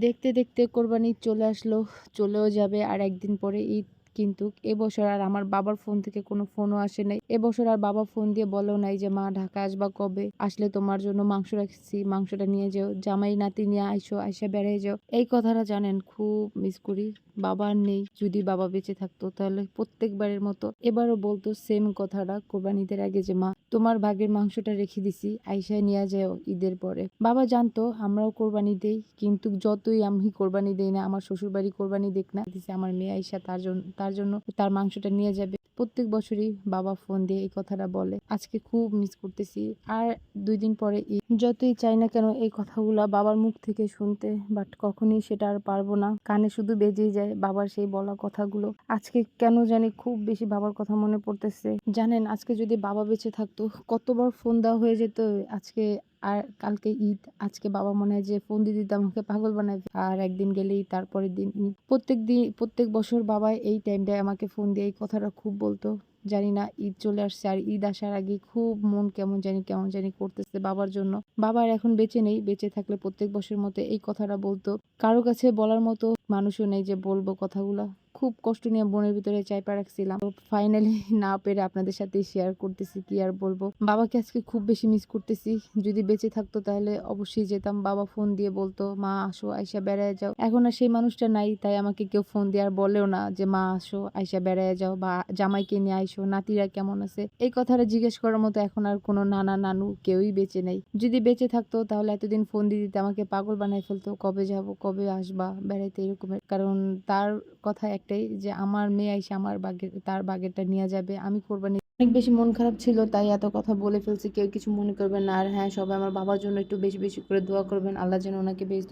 দেখতে দেখতে কোরবানি চলে আসলো, চলেও যাবে। আর একদিন পরে ঈদ কিন্তু এবছর আর আমার বাবার ফোন থেকে কোনো ফোনও আসে নাই। এবছর আর বাবা ফোন দিয়ে বলেও নাই যে, মা, ঢাকা আসবা কবে? আসলে তোমার জন্য মাংস রাখছি, মাংসটা নিয়ে যাও। জামাই, নাতি নিয়ে আইসো, আইসা বেড়াই যাও। এই কথাটা জানেন, খুব মিস করি। বাবা নেই। যদি বাবা বেঁচে থাকতো তাহলে প্রত্যেকবারের মতো এবারও বলতো সেম কথাটা কোরবানিদের আগে যে, মা তোমার ভাগের মাংসটা রেখে দিছি, আইসায় নিয়ে যাও ঈদের পরে। বাবা জানতো, আমরাও কোরবানি দেই, কিন্তু যতই আমি কোরবানি দেই না, আমার শ্বশুর বাড়ি কোরবানি দেখ না। আমার মেয়ে আইসা তার জন্য তার জন্য তার মাংসটা নিয়ে যাবে। প্রত্যেক বছরই বাবা ফোন দিয়ে এই কথাটা বলে। আজকে খুব মিস করতেছি। আর দুই দিন পরে যতই চাই না কেন এই কথাগুলো বাবার মুখ থেকে শুনতে বাট কখনই সেটা আর পারব না। কানে শুধু বেজেই যায় বাবার সেই বলা কথাগুলো। আজকে কেন জানি খুব বেশি বাবার কথা মনে পড়তেছে। জানেন, আজকে যদি বাবা বেঁচে থাকতো কতবার ফোন দেওয়া হয়ে যেত, আজকে আর কালকে ঈদ, আজকে বাবা মনে হয় যে ফোন দিয়ে দিতে, আমাকে পাগল বানাবে আর একদিন গেলেই তারপরের দিন ঈদ। প্রত্যেক দিন, প্রত্যেক বছর বাবা এই টাইমটায় আমাকে ফোন দিয়ে এই কথাটা খুব বলতো। জানি না ঈদ চলে আসছে, আর ঈদ আসার আগে খুব মন কেমন জানি কেমন জানি করতেছে বাবার জন্য। বাবার এখন বেঁচে নেই, বেঁচে থাকলে প্রত্যেক বছর মতো এই কথাটা বলতো। কারও কাছে বলার মতো মানুষও নেই যে বলব কথাগুলা। খুব কষ্ট নিয়ে মনের ভিতরে চাইপা রাখছিলাম। ফাইনালি না পেরে আপনাদের সাথে শেয়ার করতেছি, কি আর বলব? বাবাকে আজকে খুব বেশি মিস করতেছি। যদি বেঁচে থাকতো তাহলে অবশ্যই যেতাম। বাবা ফোন দিয়ে বলতো, মা, আসো আইসা বেড়ায় যাও। এখন আর সেই মানুষটা নাই, তাই আমাকে কেউ ফোন দিয়ে আর বলেও না যে, মা, আসো আইসা বেড়ায় যাও বা জামাইকে নিয়ে আইসো নাতিরা কেমন আছে? এই কথাটা জিজ্ঞেস করার মতো এখন আর কোনো নানা নানু কেউই বেঁচে নেই। যদি বেঁচে থাকতো তাহলে এতদিন ফোন দিয়ে দিতে আমাকে পাগল বানায় ফেলতো। কবে যাব, কবে আসবা, বেড়াইতে এরকমের। কারণ তার কথা একটাই যে আমার মেয়ে এসে আমার বাগে, তার বাগেরটা নিয়ে যাবে, আমি কোরবানি অনেক বেশি মন খারাপ ছিল, তাই এত কথা বলে ফেলছি, কেউ কিছু মনে করবেন না। আর হ্যাঁ সবাই আমার বাবার জন্য একটু বেশি বেশি করে দোয়া করবেন, আল্লাহ যেন ওনাকে বেশ